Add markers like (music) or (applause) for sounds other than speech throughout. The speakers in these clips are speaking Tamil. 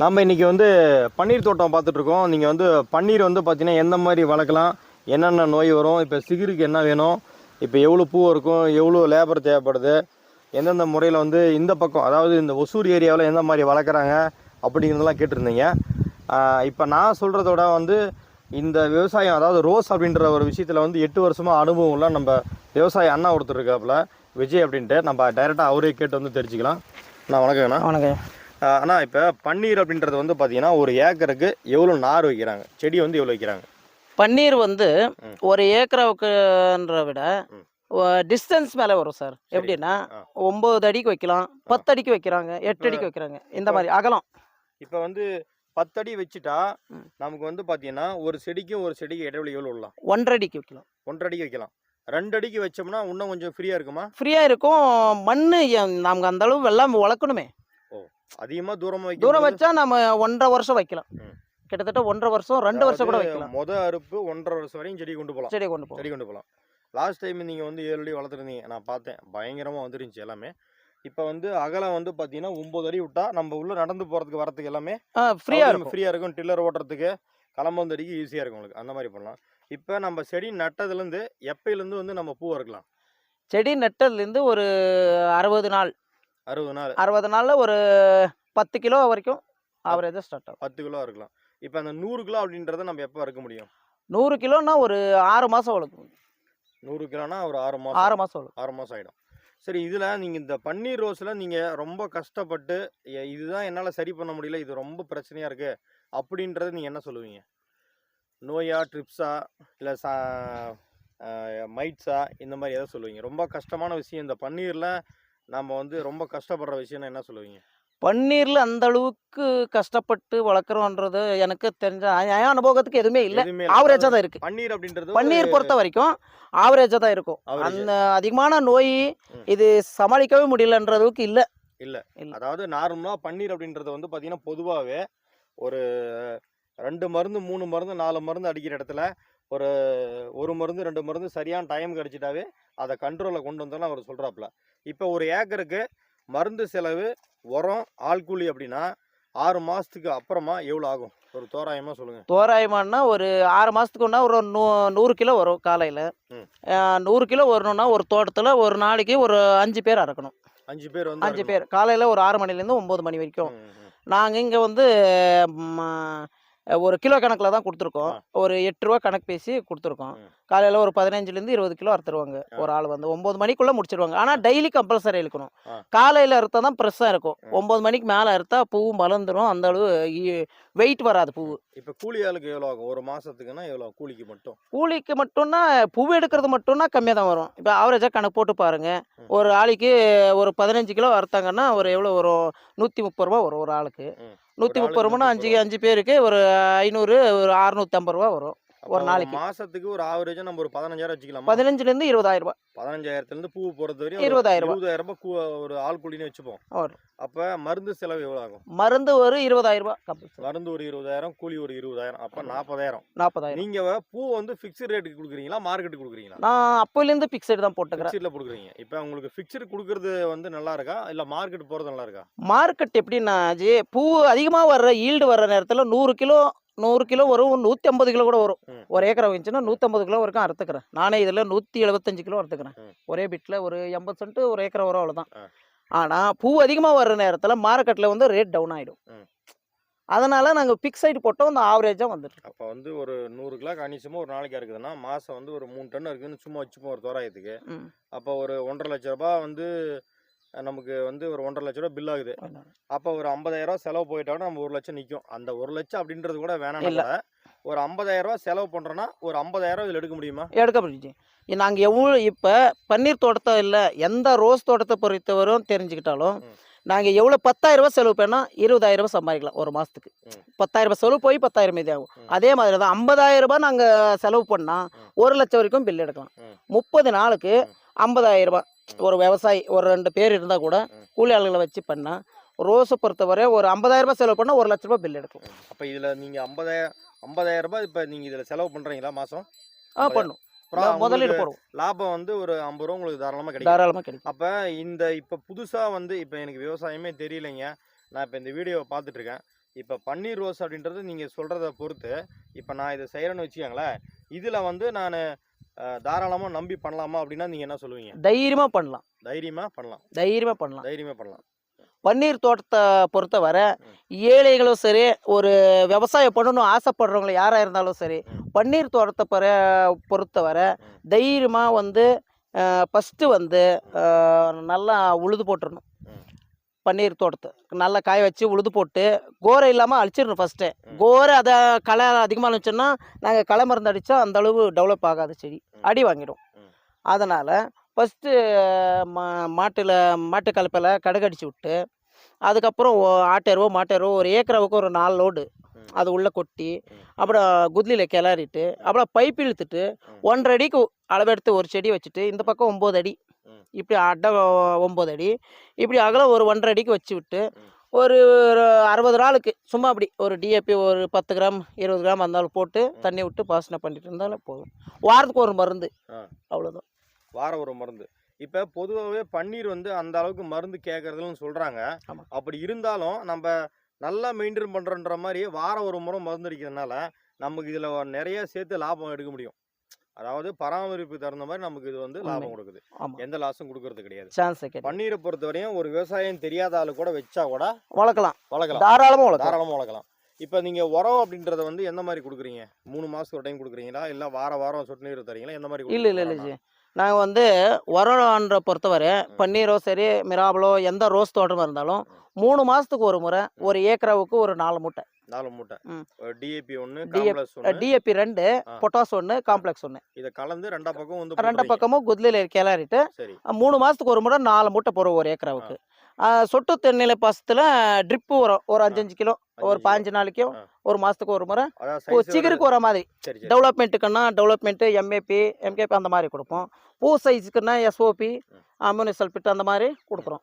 நாம் இன்றைக்கி வந்து பன்னீர் தோட்டம் பார்த்துட்ருக்கோம். நீங்கள் வந்து பன்னீர் வந்து பார்த்தீங்கன்னா எந்த மாதிரி வளர்க்கலாம் என்னென்ன நோய் வரும் இப்போ சிகிருக்கு என்ன வேணும் இப்போ எவ்வளோ பூ இருக்கும் எவ்வளோ லேபர் தேவைப்படுது எந்தெந்த முறையில் வந்து இந்த பக்கம் அதாவது இந்த ஒசூர் ஏரியாவில் எந்த மாதிரி வளர்க்குறாங்க அப்படிங்கிறதெல்லாம் கேட்டிருந்தீங்க. இப்போ நான் சொல்கிறத விட வந்து இந்த விவசாயம் அதாவது ரோஸ் அப்படின்ற ஒரு விஷயத்தில் வந்து எட்டு வருஷமாக அனுபவம் உள்ள நம்ம விவசாய அண்ணா ஒருத்தர் இருக்காப்புல விஜய் அப்படின்ட்டு. நம்ம டைரெக்டாக அவரே கேட்டு வந்து தெரிஞ்சுக்கலாம். நான் வணக்கங்கண்ணா. வணக்கம் அண்ணா இப்போ பன்னீர் அப்படின்றது வந்து பார்த்தீங்கன்னா ஒரு ஏக்கருக்கு எவ்வளோ நார் வைக்கிறாங்க? செடி வந்து எவ்வளோ வைக்கிறாங்க? பன்னீர் வந்து. ஒரு ஏக்கராவுக்குன்ற விட. டிஸ்டன்ஸ் மேலே வரும் சார். எப்படின்னா. ஒம்பது அடிக்கு வைக்கலாம் பத்து அடிக்கு வைக்கிறாங்க எட்டு அடிக்கு வைக்கிறாங்க. இந்த மாதிரி அகலம். இப்போ வந்து பத்தடி வச்சுட்டா. நமக்கு வந்து பார்த்தீங்கன்னா ஒரு செடிக்கும் ஒரு செடிக்கு இடைவெளி எவ்வளோ விடலாம் ஒன்றரை அடிக்கு வைக்கலாம். ஒன்றரை அடிக்கு வைக்கலாம். ரெண்டு அடிக்கு வச்சோம்னா இன்னும் கொஞ்சம் ஃப்ரீயாக இருக்குமா? ஃப்ரீயாக இருக்கும். மண் நமக்கு அந்த அளவு வெள்ளாமை வளர்க்கணுமே. அதிகமாக தூரமாக வைக்க தூரம் வச்சா நம்ம ஒன்றரை வருஷம் வைக்கலாம். கிட்டத்தட்ட ஒன்றரை வருஷம் ரெண்டு வருஷம் கூட வைக்கலாம். மொத அறுப்பு ஒன்றரை வருஷம் வரையும் செடி கொண்டு போகலாம். செடி கொண்டு போகும் செடி கொண்டு போகலாம். லாஸ்ட் டைம் நீங்கள் வந்து ஏழு அடி வளர்த்துருந்தீங்க. நான் பார்த்தேன். பயங்கரமாக வந்துருந்துச்சு எல்லாமே. இப்போ வந்து அகலம் வந்து பார்த்தீங்கன்னா ஒம்பது அடி விட்டா நம்ம உள்ள நடந்து போகிறதுக்கு வரதுக்கு எல்லாமே ஃப்ரீயாக இருக்கும். ஃப்ரீயாக இருக்கும். டில்லர் ஓட்டுறதுக்கு களம்பந்தடிக்கு ஈஸியாக இருக்கும் உங்களுக்கு. அந்த மாதிரி பண்ணலாம். இப்போ நம்ம செடி நட்டதுலேருந்து எப்பயிலேருந்து வந்து நம்ம பூ அறுக்கலாம்? செடி நட்டதுலேருந்து ஒரு அறுபது நாள். அறுபது நாள். அறுபது நாளில் ஒரு பத்து கிலோ வரைக்கும் ஆவரேஜாக ஸ்டார்ட் ஆகும். பத்து கிலோ இருக்கலாம். இப்போ அந்த நூறு கிலோ அப்படின்றத நம்ம எப்போ அறுக்க முடியும்? நூறு கிலோன்னா ஒரு ஆறு மாதம் வளர்க்கும். நூறு கிலோனா ஒரு ஆறு மாதம் ஆறு மாதம் வளர்க்கும். ஆறு மாதம் ஆகிடும் சரி இதில் நீங்கள் இந்த பன்னீர் ரோஸில் நீங்கள் ரொம்ப கஷ்டப்பட்டு "எ- இதுதான் என்னால் சரி பண்ண முடியல இது ரொம்ப பிரச்சனையாக இருக்குது அப்படின்றது நீங்கள் என்ன சொல்லுவீங்க? நோயா ட்ரிப்ஸா இல்லை சா மைட்ஸா இந்த மாதிரி எதை சொல்லுவீங்க. ரொம்ப கஷ்டமான விஷயம் இந்த பன்னீரில் நம்ம வந்து ரொம்ப கஷ்டப்படுற விஷயம்னா என்ன சொல்லுவீங்க? பன்னீரில் அந்த அளவுக்கு கஷ்டப்பட்டு வளர்க்குறோன்றது எனக்கு தெரிஞ்ச என் அனுபவத்துக்கு எதுவுமே இல்லை. ஆவரேஜாக தான் இருக்குது பன்னீர் அப்படின்றது பன்னீர் பொறுத்த வரைக்கும் ஆவரேஜாக தான் இருக்கும். அந்த அதிகமான நோய். இது சமாளிக்கவே முடியலன்ற அளவுக்கு இல்லை. அதாவது நார்மலாக பன்னீர் அப்படின்றது வந்து பார்த்தீங்கன்னா பொதுவாகவே ஒரு ரெண்டு மருந்து மூணு மருந்து நாலு மருந்து அடிக்கிற இடத்துல ஒரு ஒரு மருந்து ரெண்டு மருந்து சரியான டைம் கிடச்சிட்டாவே அதை கண்ட்ரோலில் கொண்டு வந்தோம்னு அவர் சொல்கிறாப்புல இப்போ ஒரு ஏக்கருக்கு மருந்து செலவு உரம் ஆள்கூலி அப்படின்னா ஆறு மாதத்துக்கு அப்புறமா எவ்வளோ ஆகும்? ஒரு தோராயமாக சொல்லுங்கள் தோராயமானா ஒரு ஆறு மாதத்துக்கு ஒன்றா ஒரு நூ நூறு கிலோ வரும் காலையில். நூறு கிலோ வரணும்னா ஒரு தோட்டத்தில் ஒரு நாளைக்கு ஒரு அஞ்சு பேர் அறக்கணும். அஞ்சு பேர் வந்து அஞ்சு பேர். காலையில் ஒரு ஆறு மணிலேருந்து ஒம்பது மணி வரைக்கும். நாங்கள் இங்கே வந்து ஒரு கிலோ கணக்கில் தான் கொடுத்துருக்கோம். ஒரு எட்டு ரூபா கணக்கு பேசி கொடுத்துருக்கோம். காலையில் ஒரு பதினஞ்சுலேருந்து இருபது கிலோ அறுத்துருவாங்க ஒரு ஆள் வந்து. ஒம்பது மணிக்குள்ளே முடிச்சிருவாங்க ஆனால் டெய்லி கம்பல்சரி இழுக்கணும். ஆ. காலையில் அறுத்தா தான் ப்ரெஸ்ஸாக இருக்கும். ஒம்பது மணிக்கு மேலே அறுத்தா பூவும் மலர்ந்துடும் அந்த அளவு வெயிட் வராது பூ இப்போ கூலி ஆளுக்கு எவ்வளோ ஆகும்? ஒரு மாதத்துக்குன்னா எவ்வளோ கூலிக்கு மட்டும்? கூலிக்கு மட்டும்னா பூ எடுக்கிறது மட்டும்னா கம்மியாக தான் வரும். இப்போ ஆவரேஜாக கணக்கு போட்டு பாருங்க. ம். ஒரு ஆளுக்கு ஒரு பதினஞ்சு கிலோ அறுத்தாங்கன்னா ஒரு எவ்வளோ வரும்? நூற்றி முப்பது ரூபா வரும் ஒரு ஆளுக்கு. நூற்றி முப்பது ஆளுக்கு ரூபானா 130 அஞ்சு அஞ்சு பேருக்கு ஒரு ஐநூறு ஒரு அறுநூற்றம்பது ரூபா வரும். ஒரு நாளைக்கு. மாசத்துக்கு ஒரு ஆவரேஜா நம்ம ஒரு பதினஞ்சாயிரம் வச்சுக்கலாம்? பதினஞ்சுலேருந்து இருபதாயிரம் ரூபாய். பதினஞ்சாயிரத்துல இருந்து பூ போறது வரையும் இருபதாயிரம். இருபதாயிரம் ரூபாய் ஒரு ஆள் கூலின்னு வச்சுப்போம். அப்ப மருந்து செலவு எவ்வளவு ஆகும்? மருந்து ஒரு இருபதாயிரம் ரூபாய் மருந்து ஒரு இருபதாயிரம் கூலி ஒரு இருபதாயிரம் அப்ப நாற்பதாயிரம் நாற்பதாயிரம் நீங்க பூ வந்து ஃபிக்ஸ்ட் ரேட்டுக்கு கொடுக்குறீங்களா? மார்க்கெட்டுக்கு கொடுக்குறீங்களா? நான் அப்போலேருந்து ஃபிக்ஸட் தான் போட்டுக்கிறேன். ஃபிக்ஸ்ட்ல கொடுக்குறீங்க. இப்போ உங்களுக்கு ஃபிக்ஸ்டு கொடுக்கறது வந்து நல்லா இருக்கா? இல்ல மார்க்கெட் போறது நல்லா இருக்கா? மார்க்கெட் எப்படின்னா பூ அதிகமாக வர்ற ஈல்டு வர்ற நேரத்தில் நூறு கிலோ நூறு கிலோ வரும் நூற்றி ஐம்பது கிலோ கூட வரும். ஒரு ஏக்கரை வந்துச்சுன்னா நூற்றம்பது கிலோ வரைக்கும் அறுத்துக்கிறேன் நானே இதில் நூற்றி எழுபத்தஞ்சு கிலோ அறுத்துக்கிறேன். ஒரே பிட்டில் ஒரு எண்பது சென்ட் ஒரு ஏக்கரை வரும் அவ்வளோதான். ஆனால் பூ அதிகமாக வர்ற நேரத்தில் மார்க்கெட்டில் வந்து ரேட் டவுன் ஆகிடும். அதனால் நாங்கள் ஃபிக்ஸைடு போட்டோம் அந்த ஆவரேஜாக வந்துட்டு அப்போ வந்து ஒரு நூறு கிலோ கணிசமாக ஒரு நாளைக்கு இருக்குதுன்னா மாசம் வந்து ஒரு மூணு டன் இருக்குன்னு சும்மா வச்சுப்போம் ஒரு தோராயத்துக்கு. அப்போ ஒரு ஒன்றரை லட்ச ரூபாய் வந்து நமக்கு வந்து ஒரு ஒன்றரை லட்ச ரூபாய் பில் ஆகுது அப்போ ஒரு 50000 ரூபாய் செலவு போயிட்டோம்னா நம்ம ஒரு லட்சம் நிற்கும் அந்த ஒரு லட்சம் அப்படின்றது கூட வேணாம் ஒரு 50000 ரூபாய் செலவு பண்ணுறோன்னா ஒரு 50000 இதில் எடுக்க முடியுமா எடுக்க முடிஞ்சு நாங்கள் எவ்வளோ இப்போ பன்னீர் தோட்டத்தை இல்லை எந்த ரோஸ் தோட்டத்தை பொறுத்தவரும் தெரிஞ்சுக்கிட்டாலும். நாங்கள் எவ்வளோ பத்தாயிரம் ரூபாய் செலவு பண்ணால் இருபதாயிரம் ரூபாய் சம்பாதிக்கலாம் ஒரு மாதத்துக்கு. பத்தாயிரம் ரூபாய் செலவு போய் பத்தாயிரம் மீதி ஆகும். அதே மாதிரி தான் ஐம்பதாயிரம் ரூபாய் நாங்கள் செலவு பண்ணால். ஒரு லட்சம் வரைக்கும் பில் எடுக்கலாம். முப்பது நாளுக்கு. ஐம்பதாயிரம் ரூபாய் ஒரு விவசாயி ஒரு ரெண்டு பேர் இருந்தால் கூட. கூலி ஆளுகளை வச்சு பண்ணால் ரோஸை பொறுத்தவரை ஒரு ஐம்பதாயிரம் ரூபாய் செலவு பண்ணால் ஒரு லட்ச ரூபாய் பில் எடுக்கலாம் அப்போ இதில் நீங்கள் 50000 50000 ரூபாய் இப்போ நீங்கள் இதில் செலவு பண்ணுறீங்களா மாதம் ஆ பண்ணும். முதலீடு போடுவோம். லாபம் வந்து ஒரு ஐம்பது ரூபா உங்களுக்கு தாராளமாக கிடைக்கும். தாராளமாக கிடைக்கும். அப்போ இந்த இப்போ புதுசாக வந்து இப்போ எனக்கு விவசாயமே தெரியலைங்க. நான் இப்போ இந்த வீடியோவை பார்த்துட்டு இருக்கேன். இப்போ பன்னீர் ரோஸ் அப்படின்றது நீங்கள் சொல்கிறத பொறுத்து இப்போ நான் இதை செய்கிறேன்னு வச்சுக்கோங்களேன். இதில் வந்து நான் தாராளமாக நம்பி பண்ணலாமா அப்படின்னா நீங்கள் என்ன சொல்லுவீங்க? தைரியமாக பண்ணலாம். தைரியமாக பண்ணலாம். தைரியமாக பண்ணலாம். தைரியமாக பண்ணலாம். பன்னீர் தோட்டத்தை பொறுத்தவரை ஏழைகளும் சரி ஒரு விவசாயம் பண்ணணும்னு ஆசைப்படுறவங்க யாராக இருந்தாலும் சரி. பன்னீர் தோட்டத்தை பொற பொறுத்தவரை தைரியமாக வந்து ஃபஸ்ட்டு வந்து நல்லா உழுது போட்டுறணும். ம். பன்னீர் தோட்டத்தை. நல்லா காய வச்சு உழுது போட்டு கோரை இல்லாமல் அழிச்சிடணும் ஃபஸ்ட்டு. கோரை அதை களை அதிகமாக இருந்துச்சுன்னா நாங்கள் களை மருந்து அடித்தா அந்த அளவு டெவலப் ஆகாது செடி. அடி வாங்கிடும். அதனால் ஃபஸ்ட்டு மா மாட்டில் மாட்டு கலப்பையில் கடுகடிச்சு விட்டு அதுக்கப்புறம் ஆட்டெருவோ மாட்டெருவோ ஒரு ஏக்கராவுக்கு ஒரு நாலு லோடு. அது உள்ளே கொட்டி. அப்புறம் குத்லியில் கிளறிட்டு அப்புறம் பைப் இழுத்துட்டு. ஒன்றரை அடிக்கு அளவெடுத்து ஒரு செடி வச்சுட்டு இந்த பக்கம் ஒம்பது அடி. இப்படி அடை ஒம்பது அடி இப்படி அகலம் ஒரு ஒன்றரை அடிக்கு வச்சு விட்டு ம். ஒரு அறுபது நாளுக்கு. சும்மா அப்படி. ஒரு டிஏபி ஒரு பத்து கிராம் இருபது கிராம் இருந்தாலும் போட்டு தண்ணி விட்டு பாசனை பண்ணிட்டு இருந்தாலும் போதும். வாரத்துக்கு ஒரு மருந்து. அவ்வளோதான் வாரம் ஒரு மருந்து. இப்போ பொதுவாகவே பன்னீர் வந்து அந்த அளவுக்கு மருந்து கேட்கறதுன்னு சொல்கிறாங்க. அப்படி இருந்தாலும் நம்ம நல்லா மெயின்டைன் பண்ணுறன்ற மாதிரி வாரம் ஒரு முறை மருந்து அடிக்கிறதுனால நமக்கு இதில் நிறைய சேர்த்து லாபம் எடுக்க முடியும். அதாவது பராமரிப்பு தகுந்த மாதிரி நமக்கு இது வந்து லாபம். கொடுக்குது. எந்த லாஸும் கொடுக்கறது கிடையாது. சான்ஸ் பன்னீரை பொறுத்தவரையும் ஒரு விவசாயம் தெரியாத ஆளு கூட வச்சா கூட வளர்க்கலாம். வளர்க்கலாம். தாராளமாக வளர்க்கலாம். தாராளமாக வளர்க்கலாம். இப்போ நீங்கள் உரம் அப்படின்றத வந்து எந்த மாதிரி கொடுக்குறீங்க? மூணு மாதத்துக்கு ஒரு டைம் கொடுக்குறீங்களா? இல்லை வார வாரம் சொட்டு நீர் தரீங்களா எந்த மாதிரி இல்லை இல்லை இல்லை நாங்கள் வந்து உரம்ன்ற பொறுத்தவரை பன்னீரோ சரி மிராபலோ எந்த ரோஸ் தோட்டமாக இருந்தாலும் மூணு மாதத்துக்கு ஒரு முறை ஒரு ஏக்கராவுக்கு ஒரு நாலு மூட்டை. நாலு மூட்டை. டிஏபி ஒன்று டிஏபி ரெண்டு. பொட்டாஸ் ஒன்று காம்ப்ளெக்ஸ் ஒன்று இதை கலந்து ரெண்டா பக்கம் வந்து ரெண்டு. பக்கமும் குத்லியில் கிளறிட்டு மூணு மாதத்துக்கு ஒரு முறை நாலு மூட்டை போடுவோம் ஒரு ஏக்கராவுக்கு. சொட்டு தென்னிலை பாசத்தில் ட்ரிப்பு உரம் ஒரு அஞ்சஞ்சு கிலோ ஒரு பாஞ்சு நாளைக்கும். ஒரு மாதத்துக்கு ஒரு முறை. சிகருக்கு வர மாதிரி. டெவலப்மெண்ட்டுக்குன்னா டெவலப்மெண்ட்டு எம்ஏபி எம்கேபி அந்த மாதிரி கொடுப்போம். பூ சைஸுக்குன்னா எஸ்ஓபி ம். அம்மோனியம் சல்ஃபேட் அந்த மாதிரி கொடுக்குறோம்.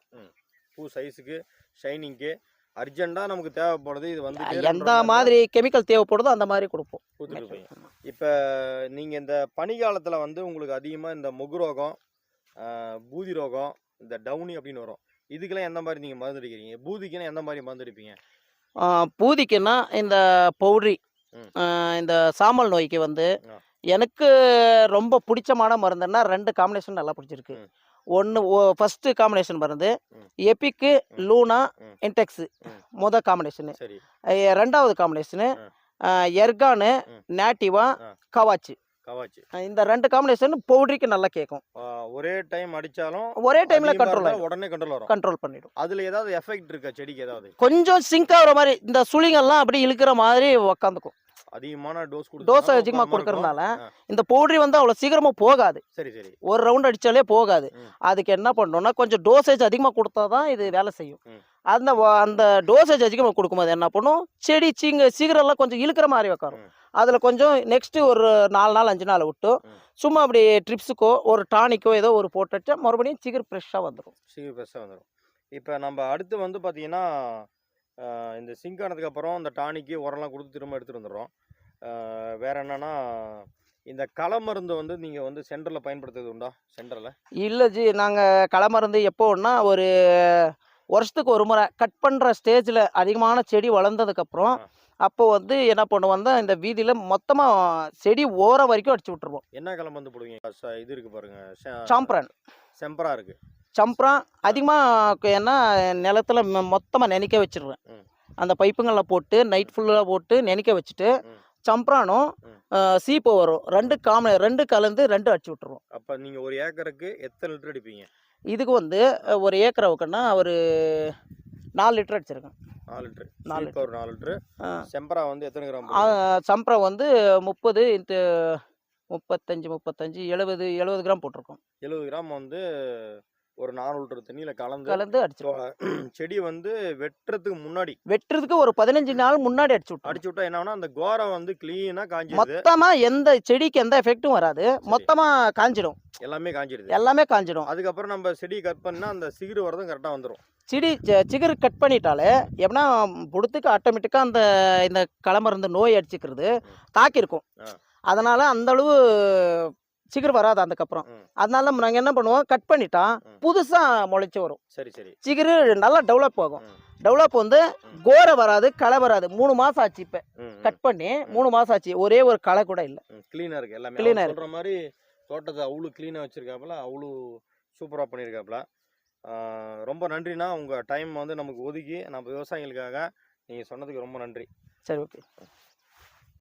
பூ சைஸுக்கு ஷைனிங்க்கு அர்ஜென்ட்டாக நமக்கு தேவைப்படுது இது வந்து எந்த மாதிரி கெமிக்கல் தேவைப்படுதோ அந்த மாதிரி கொடுப்போம். இப்போ நீங்கள் இந்த பனிக்காலத்தில் வந்து உங்களுக்கு அதிகமாக இந்த முகு ரோகம் ஆஹ், பூதி ரோகம் இந்த டவுனி அப்படின்னு வரும். இதுக்கெல்லாம் எந்த மாதிரி நீங்கள் மருந்து அடிக்கிறீங்க பூதிக்குன்னா எந்த மாதிரி மருந்து அடிப்பீங்க பூதிக்குன்னா இந்த பவுட்ரி. இந்த சாமல் நோய்க்கு வந்து. எனக்கு ரொம்ப பிடிச்சமான மருந்துன்னா ரெண்டு காம்பினேஷன் நல்லா பிடிச்சிருக்கு. ஒன்று ஃபஸ்ட்டு காம்பினேஷன் மருந்து. எபிக்கு. லூனா. இன்டெக்ஸு. முத காம்பினேஷனு ரெண்டாவது காம்பினேஷனு. எர்கானு. நேட்டிவா. கவாச்சு கவாச்சி. இந்த ரெண்டு காம்பினேஷன் பவுட்ரிக்கு நல்லா கேட்கும் ஒரே டைம் அடித்தாலும் ஒரே டைமில் கண்ட்ரோல் உடனே கண்ட்ரோல் வரும். கண்ட்ரோல் பண்ணிடும். அதில் ஏதாவது எஃபெக்ட் இருக்கா செடிக்கு ஏதாவது? கொஞ்சம் சிங்க் ஆகுற மாதிரி இந்த சுளிங்கெல்லாம் அப்படி இழுக்கிற மாதிரி உக்காந்துக்கும். அதிகமான டோஸ் டோஸ் அதிகமாக கொடுக்கறதுனால இந்த பவுட்ரி வந்து அவ்வளோ சீக்கிரமாக போகாது. சரி சரி. ஒரு ரவுண்ட் அடித்தாலே போகாது. அதுக்கு என்ன பண்ணணும்னா கொஞ்சம் டோசேஜ் அதிகமாக கொடுத்தா தான் இது வேலை செய்யும். அந்த அந்த டோசேஜ் அதிகமாக கொடுக்கும்போது என்ன பண்ணும்? செடி சீங்க சீக்கிரம்லாம் கொஞ்சம் இழுக்கிற மாதிரி உட்காரும் ம். அதில் கொஞ்சம் நெக்ஸ்ட்டு ஒரு நாலு நாள் அஞ்சு நாள் விட்டு. சும்மா அப்படி ட்ரிப்ஸுக்கோ ஒரு டானிக்கோ ஏதோ ஒரு போட்டுட்டு மறுபடியும் சீக்கிரம் ஃப்ரெஷ்ஷாக வந்துடும் சீக்கிரம் பெருசாக வந்துடும் இப்போ நம்ம அடுத்து வந்து பார்த்தீங்கன்னா இந்த சிங்க் ஆனதுக்கப்புறம் இந்த டானிக்கு உரம்லாம் கொடுத்து திரும்ப எடுத்துகிட்டு வந்துடுறோம். வேற என்னன்னா இந்த களை மருந்து வந்து நீங்கள் வந்து சென்டரில் பயன்படுத்துறது உண்டா? சென்டரில்? இல்லை ஜி நாங்கள் களை மருந்து எப்போன்னா ஒரு வருஷத்துக்கு ஒரு முறை கட் பண்ணுற ஸ்டேஜில் அதிகமான செடி வளர்ந்ததுக்கப்புறம். அப்போ வந்து என்ன பண்ணுவோம் தான் இந்த வீதியில் மொத்தமாக செடி ஓரம் வரைக்கும் அடிச்சு விட்டுருவோம். என்ன களை மருந்து போடுவீங்க இது இருக்குது பாருங்க சாம்பிரான். செம்பரா இருக்குது சம்பரம் அதிகமாக ஏன்னா நிலத்துல மொத்தமாக நினைக்க வச்சிருவேன். அந்த பைப்புங்களில் போட்டு நைட் ஃபுல்லாக போட்டு நினைக்க வச்சுட்டு. சம்பரானும். சீப்பு வரும். ரெண்டு காம ரெண்டு கலந்து ரெண்டு அடிச்சு விட்டுருவோம் அப்போ நீங்கள் ஒரு ஏக்கருக்கு எத்தனை லிட்டர் அடிப்பீங்க? இதுக்கு வந்து ஒரு ஏக்கராவுக்குன்னா ஒரு நாலு லிட்டர் அடிச்சிருக்கேன். நாலு லிட்டரு. நாலு ஒரு நாலு லிட்டரு. செம்பரா வந்து எத்தனை கிராம்? சம்பரம் வந்து முப்பது இன்ட்டு முப்பத்தஞ்சு முப்பத்தஞ்சு எழுபது எழுபது கிராம் போட்டிருக்கோம். எழுபது கிராம் வந்து ஒரு நாலு லிட்டர் தண்ணியில் கலந்து கலந்து (clears throat) செடி வந்து வெட்டுறதுக்கு முன்னாடி வெட்டுறதுக்கு ஒரு பதினஞ்சு நாள் முன்னாடி அடிச்சு விட்டோம் அடிச்சு விட்டா என்ன ஆகும்னா அந்த கோரை வந்து கிளீனாக காஞ்சிடுது மொத்தமா எந்த செடிக்கு எந்த எஃபெக்ட்டும் வராது. மொத்தமா காஞ்சிடும் எல்லாமே காஞ்சிடுது எல்லாமே காஞ்சிடும் அதுக்கப்புறம் நம்ம செடி கட் பண்ணா அந்த சிகிரு வரதும் கரெக்டாக வந்துடும் செடி சிகுரு கட் பண்ணிட்டாலே எப்படின்னா புடுத்துக்கு ஆட்டோமேட்டிக்காக அந்த இந்த களமருந்து நோய் அடிச்சுக்கிறது தாக்கியிருக்கும். அதனால அந்த சிகுரு வராது அதுக்கப்புறம். அதனால நாங்கள் என்ன பண்ணுவோம்? கட் பண்ணிட்டா. புதுசாக முளைச்சி வரும். சரி சரி. சிகுரு நல்லா டெவலப் ஆகும். டெவலப் வந்து கோரை வராது களை வராது. மூணு மாசம் ஆச்சு இப்போ. கட் பண்ணி மூணு மாசம் ஆச்சு. ஒரே ஒரு களை கூட இல்லை. க்ளீனாக இருக்குது எல்லாமே. அவர் சொல்கிற மாதிரி தோட்டத்தை அவ்வளோ க்ளீனாக வச்சுருக்காப்புல அவ்வளோ சூப்பராக பண்ணியிருக்காப்புல ரொம்ப நன்றிண்ணா. உங்கள் டைம் வந்து நமக்கு ஒதுக்கி நம்ம விவசாயிகளுக்காக நீங்கள் சொன்னதுக்கு ரொம்ப நன்றி. சரி ஓகே